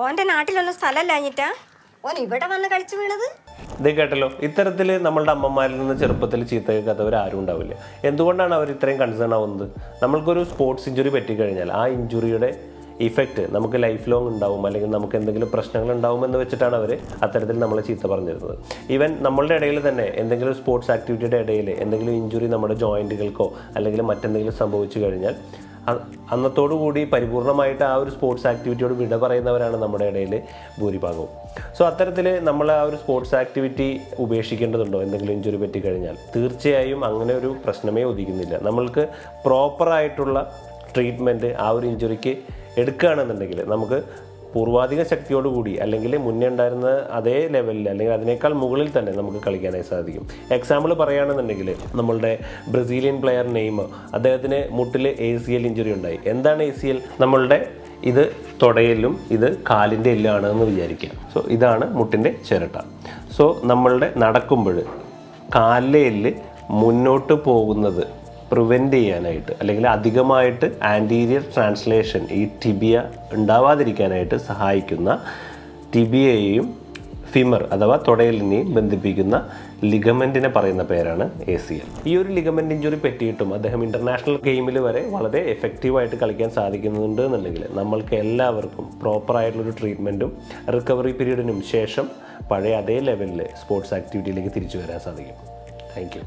ഓന്റെ നാട്ടിലൊന്നും സ്ഥലമല്ലാഞ്ഞിട്ടാ ഓൻ ഇവിടെ വന്ന് കളിച്ചു വീണത്? ഇത് കേട്ടല്ലോ. ഇത്തരത്തിൽ നമ്മളുടെ അമ്മമാരിൽ നിന്ന് ചെറുപ്പത്തിൽ ചീത്ത കേൾക്കാത്തവർ ആരും ഉണ്ടാവില്ല. എന്തുകൊണ്ടാണ് അവർ ഇത്രയും കൺസേൺ ആവുന്നത്? നമ്മൾക്കൊരു സ്പോർട്സ് ഇഞ്ചുറി പറ്റിക്കഴിഞ്ഞാൽ ആ ഇഞ്ചുറിയുടെ ഇഫക്റ്റ് നമുക്ക് ലൈഫ് ലോങ് ഉണ്ടാവും അല്ലെങ്കിൽ നമുക്ക് എന്തെങ്കിലും പ്രശ്നങ്ങൾ ഉണ്ടാവും എന്ന് വെച്ചിട്ടാണ് അവർ അത്തരത്തിൽ നമ്മളെ ചീത്ത പറഞ്ഞിരുന്നത്. ഈവൻ നമ്മളുടെ ഇടയിൽ തന്നെ എന്തെങ്കിലും സ്പോർട്സ് ആക്ടിവിറ്റിയുടെ ഇടയിൽ എന്തെങ്കിലും ഇഞ്ചുറി നമ്മുടെ ജോയിന്റുകൾക്കോ അല്ലെങ്കിൽ മറ്റെന്തെങ്കിലും സംഭവിച്ചു കഴിഞ്ഞാൽ അന്നത്തോടു കൂടി പരിപൂർണമായിട്ട് ആ ഒരു സ്പോർട്സ് ആക്ടിവിറ്റിയോട് വിട പറയുന്നവരാണ് നമ്മുടെ ഇടയിൽ ഭൂരിഭാഗവും. സോ അത്തരത്തിൽ നമ്മൾ ആ ഒരു സ്പോർട്സ് ആക്ടിവിറ്റി ഉപേക്ഷിക്കേണ്ടതുണ്ടോ? എന്തെങ്കിലും ഇഞ്ചുറി പറ്റിക്കഴിഞ്ഞാൽ. തീർച്ചയായും അങ്ങനെ ഒരു പ്രശ്നമേ ഉദിക്കുന്നില്ല. നമ്മൾക്ക് പ്രോപ്പറായിട്ടുള്ള ട്രീറ്റ്മെന്റ് ആ ഒരു ഇഞ്ചുറിക്ക് എടുക്കുകയാണെന്നുണ്ടെങ്കിൽ നമുക്ക് പൂർവാധിക ശക്തിയോടുകൂടി അല്ലെങ്കിൽ മുന്നേ ഉണ്ടായിരുന്ന അതേ ലെവലിൽ അല്ലെങ്കിൽ അതിനേക്കാൾ മുകളിൽ തന്നെ നമുക്ക് കളിക്കാനായി സാധിക്കും. എക്സാമ്പിൾ പറയുകയാണെന്നുണ്ടെങ്കിൽ നമ്മളുടെ ബ്രസീലിയൻ പ്ലെയർ നെയ്മ് അദ്ദേഹത്തിന് മുട്ടിൽ എ സി എൽ ഇഞ്ചുറി ഉണ്ടായി. എന്താണ് എ സി എൽ നമ്മളുടെ ഇത് തുടയിലും ഇത് കാലിന്റെ എല്ലാണ് എന്ന് വിചാരിക്കുക. സോ ഇതാണ് മുട്ടിന്റെ ചിരട്ട. സോ നമ്മളുടെ നടക്കുമ്പോൾ കാലിലെ എല്ല് മുന്നോട്ട് പോകുന്നത് പ്രിവെന്റ് ചെയ്യാനായിട്ട് അല്ലെങ്കിൽ അധികമായിട്ട് ആന്റീരിയർ ട്രാൻസ്ലേഷൻ ഈ ടിബിയ ഉണ്ടാവാതിരിക്കാനായിട്ട് സഹായിക്കുന്ന ടിബിയയെയും ഫിമർ അഥവാ തുടയലിനെയും ബന്ധിപ്പിക്കുന്ന ലിഗമെന്റിനെ പറയുന്ന പേരാണ് എ സി എൽ ഈ ഒരു ലിഗമെന്റ് ഇഞ്ചുറി പറ്റിയിട്ടും അദ്ദേഹം ഇന്റർനാഷണൽ ഗെയിമിൽ വരെ വളരെ എഫക്റ്റീവായിട്ട് കളിക്കാൻ സാധിക്കുന്നുണ്ട് എന്നുണ്ടെങ്കിൽ നമ്മൾക്ക് എല്ലാവർക്കും പ്രോപ്പറായിട്ടുള്ളൊരു ട്രീറ്റ്മെന്റും റിക്കവറി പീരീഡിനും ശേഷം പഴയ അതേ ലെവലിൽ സ്പോർട്സ് ആക്ടിവിറ്റിയിലേക്ക് തിരിച്ചു വരാൻ സാധിക്കും. താങ്ക്